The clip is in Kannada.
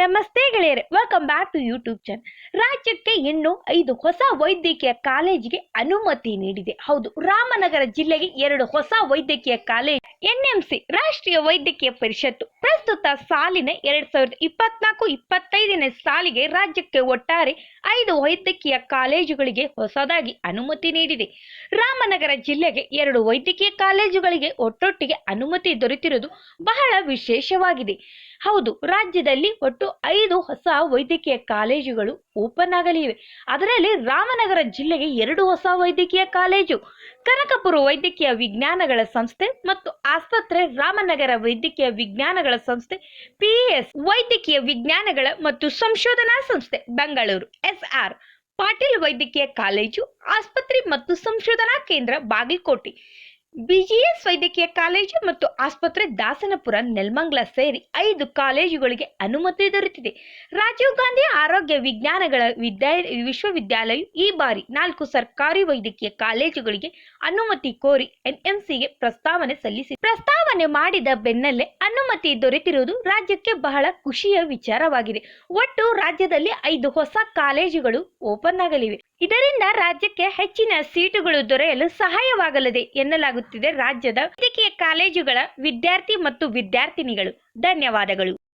ನಮಸ್ತೆ ಗೆಳೆಯರೆ welcome back to YouTube channel ರಾಜ್ಯಕ್ಕೆ ಇನ್ನು ಐದು ಹೊಸ ವೈದ್ಯಕೀಯ ಕಾಲೇಜಿಗೆ ಅನುಮತಿ ನೀಡಿದೆ. ಹೌದು, ರಾಮನಗರ ಜಿಲ್ಲೆಗೆ ಎರಡು ಹೊಸ ವೈದ್ಯಕೀಯ ಕಾಲೇಜ್ ಎನ್ಎಂಸಿ ರಾಷ್ಟ್ರೀಯ ವೈದ್ಯಕೀಯ ಪರಿಷತ್ತು ಪ್ರಸ್ತುತ ಸಾಲಿನ ಎರಡ್ ಸಾವಿರದ ಇಪ್ಪತ್ನಾಲ್ಕು ಇಪ್ಪತ್ತೈದನೇ ಸಾಲಿಗೆ ರಾಜ್ಯಕ್ಕೆ ಒಟ್ಟಾರೆ ಐದು ವೈದ್ಯಕೀಯ ಕಾಲೇಜುಗಳಿಗೆ ಹೊಸದಾಗಿ ಅನುಮತಿ ನೀಡಿದೆ. ರಾಮನಗರ ಜಿಲ್ಲೆಗೆ ಎರಡು ವೈದ್ಯಕೀಯ ಕಾಲೇಜುಗಳಿಗೆ ಒಟ್ಟೊಟ್ಟಿಗೆ ಅನುಮತಿ ದೊರೆತಿರುವುದು ಬಹಳ ವಿಶೇಷವಾಗಿದೆ. ಹೌದು, ರಾಜ್ಯದಲ್ಲಿ ಒಟ್ಟು ಐದು ಹೊಸ ವೈದ್ಯಕೀಯ ಕಾಲೇಜುಗಳು ಓಪನ್ ಆಗಲಿವೆ. ಅದರಲ್ಲಿ ರಾಮನಗರ ಜಿಲ್ಲೆಗೆ ಎರಡು ಹೊಸ ವೈದ್ಯಕೀಯ ಕಾಲೇಜು, ಕನಕಪುರ ವೈದ್ಯಕೀಯ ವಿಜ್ಞಾನಗಳ ಸಂಸ್ಥೆ ಮತ್ತು ಆಸ್ಪತ್ರೆ ರಾಮನಗರ ವೈದ್ಯಕೀಯ ವಿಜ್ಞಾನಗಳ ಸಂಸ್ಥೆ ಪಿಎಸ್ ವೈದ್ಯಕೀಯ ವಿಜ್ಞಾನಗಳ ಮತ್ತು ಸಂಶೋಧನಾ ಸಂಸ್ಥೆ, ಬೆಂಗಳೂರು. ಎಸ್ಆರ್ ಪಾಟೀಲ್ ವೈದ್ಯಕೀಯ ಕಾಲೇಜು, ಆಸ್ಪತ್ರೆ ಮತ್ತು ಸಂಶೋಧನಾ ಕೇಂದ್ರ ಬಾಗಲಕೋಟೆ. ಬಿಜಿಎಸ್ ವೈದ್ಯಕೀಯ ಕಾಲೇಜು ಮತ್ತು ಆಸ್ಪತ್ರೆ ದಾಸನಪುರ ನೆಲ್ಮಂಗ್ಲ ಸೇರಿ ಐದು ಕಾಲೇಜುಗಳಿಗೆ ಅನುಮತಿ ದೊರೆತಿದೆ. ರಾಜೀವ್ ಗಾಂಧಿ ಆರೋಗ್ಯ ವಿಜ್ಞಾನಗಳ ವಿದ್ಯಾ ವಿಶ್ವವಿದ್ಯಾಲಯ ಈ ಬಾರಿ ನಾಲ್ಕು ಸರ್ಕಾರಿ ವೈದ್ಯಕೀಯ ಕಾಲೇಜುಗಳಿಗೆ ಅನುಮತಿ ಕೋರಿ ಎನ್ಎಂಸಿಗೆ ಪ್ರಸ್ತಾವನೆ ಸಲ್ಲಿಸಿ ಪ್ರಸ್ತಾವನೆ ಮಾಡಿದ ಬೆನ್ನಲ್ಲೇ ಅನುಮತಿ ದೊರೆತಿರುವುದು ರಾಜ್ಯಕ್ಕೆ ಬಹಳ ಖುಷಿಯ ವಿಚಾರವಾಗಿದೆ. ಒಟ್ಟು ರಾಜ್ಯದಲ್ಲಿ ಐದು ಹೊಸ ಕಾಲೇಜುಗಳು ಓಪನ್ ಆಗಲಿವೆ. ಇದರಿಂದ ರಾಜ್ಯಕ್ಕೆ ಹೆಚ್ಚಿನ ಸೀಟುಗಳು ದೊರೆಯಲು ಸಹಾಯವಾಗಲಿದೆ ಎನ್ನಲಾಗುತ್ತಿದೆ ರಾಜ್ಯದ ವೈದ್ಯಕೀಯ ಕಾಲೇಜುಗಳ ವಿದ್ಯಾರ್ಥಿ ಮತ್ತು ವಿದ್ಯಾರ್ಥಿನಿಗಳು. ಧನ್ಯವಾದಗಳು.